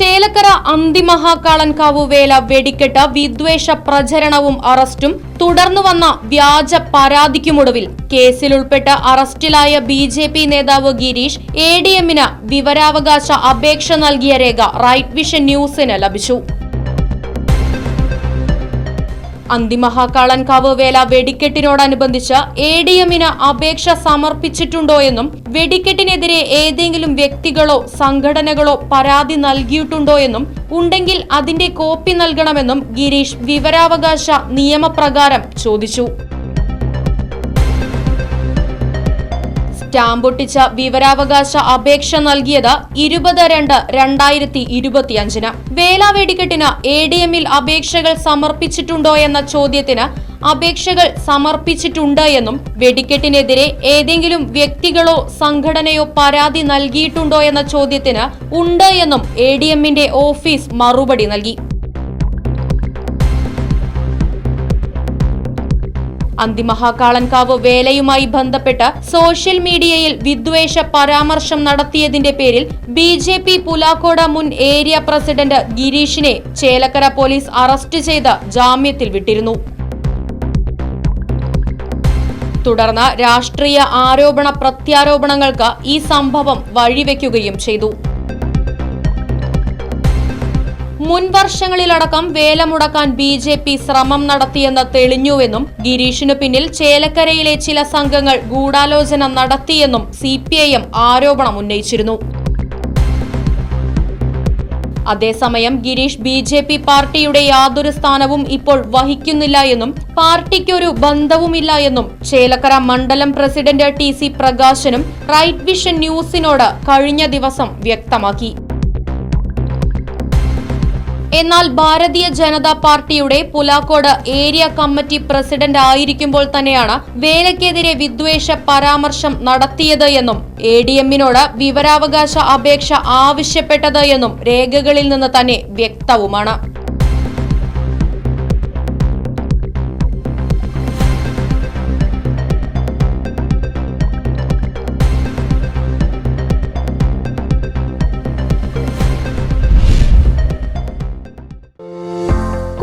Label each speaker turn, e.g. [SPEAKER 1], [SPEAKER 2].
[SPEAKER 1] Chelakkara Anthimahakalankavu വേല വെടിക്കെട്ട് വിദ്വേഷ പ്രചരണവും അറസ്റ്റും തുടർന്നു വന്ന വ്യാജ പരാതിക്കുമൊടുവിൽ കേസിലുൾപ്പെട്ട് അറസ്റ്റിലായ ബി ജെ പി നേതാവ് ഗിരീഷ് എ ഡി എമ്മിന് വിവരാവകാശ അപേക്ഷ നൽകിയ രേഖ റൈറ്റ് വിഷൻ ന്യൂസിന് ലഭിച്ചു. അന്തിമഹാകാളൻകാവ് വേല വെടിക്കെട്ടിനോടനുബന്ധിച്ച് എ ഡി എമ്മിന് അപേക്ഷ സമർപ്പിച്ചിട്ടുണ്ടോ എന്നും വെടിക്കെട്ടിനെതിരെ ഏതെങ്കിലും വ്യക്തികളോ സംഘടനകളോ പരാതി നൽകിയിട്ടുണ്ടോ എന്നും ഉണ്ടെങ്കിൽ അതിന്റെ കോപ്പി നൽകണമെന്നും ഗിരീഷ് വിവരാവകാശ നിയമപ്രകാരം ചോദിച്ചു. സ്റ്റാമ്പൊട്ടിച്ച വിവരാവകാശ അപേക്ഷ നൽകിയത് ഇരുപത് രണ്ട് രണ്ടായിരത്തി ഇരുപത്തിയഞ്ചിന്. വേല വെടിക്കെട്ടിന് എ ഡി എമ്മിൽ അപേക്ഷകൾ സമർപ്പിച്ചിട്ടുണ്ടോ എന്ന ചോദ്യത്തിന് അപേക്ഷകൾ സമർപ്പിച്ചിട്ടുണ്ട് എന്നും വെടിക്കെട്ടിനെതിരെ ഏതെങ്കിലും വ്യക്തികളോ സംഘടനയോ പരാതി നൽകിയിട്ടുണ്ടോ എന്ന ചോദ്യത്തിന് ഉണ്ട് എന്നും എ ഡി എമ്മിന്റെ ഓഫീസ് മറുപടി നൽകി. അന്തിമഹാകാളൻകാവ് വേലയുമായി ബന്ധപ്പെട്ട് സോഷ്യൽ മീഡിയയിൽ വിദ്വേഷ പരാമർശം നടത്തിയതിന്റെ പേരിൽ ബി ജെ പി പുലാക്കോട മുൻ ഏരിയ പ്രസിഡന്റ് ഗിരീഷിനെ ചേലക്കര പോലീസ് അറസ്റ്റ് ചെയ്ത് ജാമ്യത്തിൽ വിട്ടിരുന്നു. തുടർന്ന് രാഷ്ട്രീയ ആരോപണ പ്രത്യാരോപണങ്ങൾക്ക് ഈ സംഭവം വഴിവെക്കുകയും ചെയ്തു. മുൻ വർഷങ്ങളിലടക്കം വേല മുടക്കാൻ ബി ജെ പി ശ്രമം നടത്തിയെന്ന് തെളിഞ്ഞുവെന്നും ഗിരീഷിനു പിന്നിൽ ചേലക്കരയിലെ ചില സംഘങ്ങൾ ഗൂഢാലോചന നടത്തിയെന്നും സി ആരോപണം ഉന്നയിച്ചിരുന്നു. അതേസമയം ഗിരീഷ് ബി ജെ പി പാർട്ടിയുടെ യാതൊരു സ്ഥാനവും ഇപ്പോൾ വഹിക്കുന്നില്ല എന്നും പാർട്ടിക്കൊരു ബന്ധവുമില്ല എന്നും ചേലക്കര മണ്ഡലം പ്രസിഡന്റ് ടി സി പ്രകാശനും റൈറ്റ് വിഷൻ ന്യൂസിനോട് കഴിഞ്ഞ ദിവസം വ്യക്തമാക്കി. എന്നാൽ ഭാരതീയ ജനതാ പാർട്ടിയുടെ പുലാക്കോട് ഏരിയ കമ്മിറ്റി പ്രസിഡന്റ് ആയിരിക്കുമ്പോൾ തന്നെയാണ് വേലയ്ക്കെതിരെ വിദ്വേഷ പരാമർശം നടത്തിയത് എന്നും എ ഡി എമ്മിനോട് വിവരാവകാശ അപേക്ഷ ആവശ്യപ്പെട്ടത് എന്നും രേഖകളിൽ നിന്ന് തന്നെ വ്യക്തവുമാണ്.